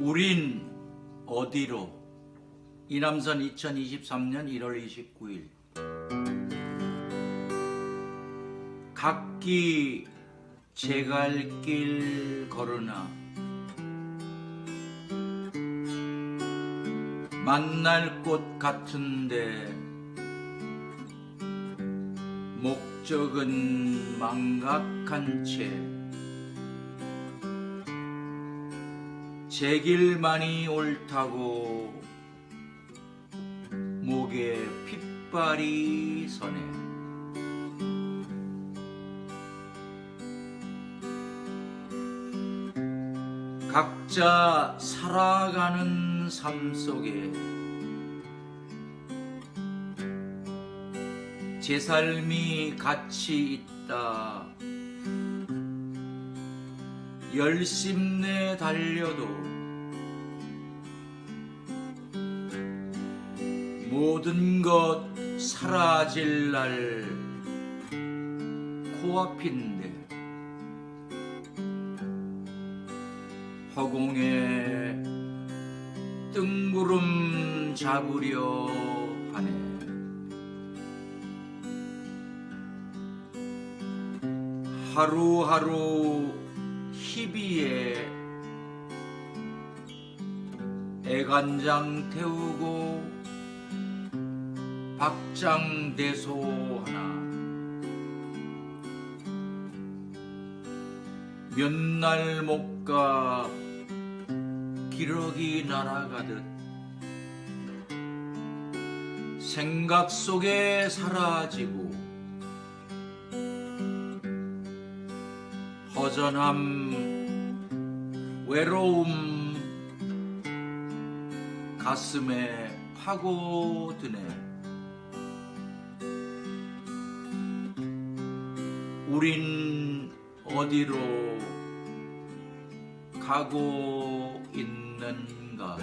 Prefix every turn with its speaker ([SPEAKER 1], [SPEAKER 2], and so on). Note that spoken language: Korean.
[SPEAKER 1] 우린 어디로? 이남선 2023년 1월 29일. 각기 제갈 길 걸으나 만날 곳 같은데 목적은 망각한 채 제 길만이 옳다고. 목에 핏발이 서네. 각자 살아가는 삶 속에 제 삶이 가치 있다 열심내 달려도 모든 것 사라질 날 코앞인데 허공에 뜬구름 잡으려 하네. 하루하루 희비에 애간장 태우고 박장대소하나. 몇 날 못 가 기러기 날아가듯 생각 속에 사라지고 허전함 외로움 가슴에 파고드네. 우린 어디로 가고 있는가